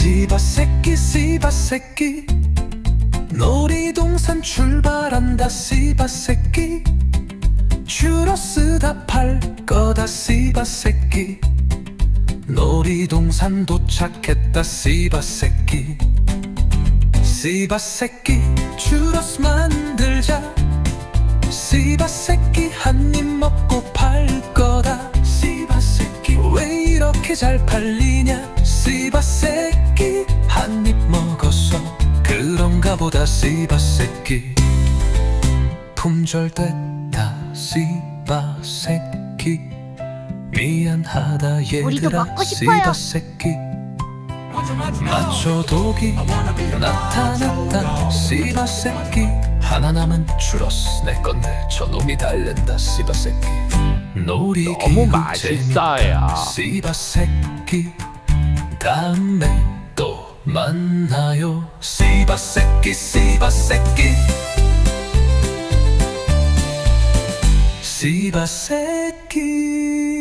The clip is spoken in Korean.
씨바 새끼 씨바 새끼. 놀이동산 출발한다 씨바 새끼. 슈러스 다팔 거다 씨바 새끼. 놀이동산 도착했다 씨바 새끼. 씨바 새끼 슈러스 만들자. 씨바 새끼 한 입 먹고 팔 거다. 씨바 새끼 왜 이렇게 잘 팔리냐 씨바 새끼 한 입 먹었어 그런가 보다 씨바 새끼. 품절됐다 씨바 새끼. 미안하다 우리도 얘들아 먹고 싶어요. 씨바 새끼. 마초 독이 나타났다 씨바 새끼. 하나 남은 추러스 내 건데 저놈이 달랜다 씨바 새끼. 놀이 너무 맛있어요. 씨바 새끼 ダメとまんなよ。しばせきしばせきしばせき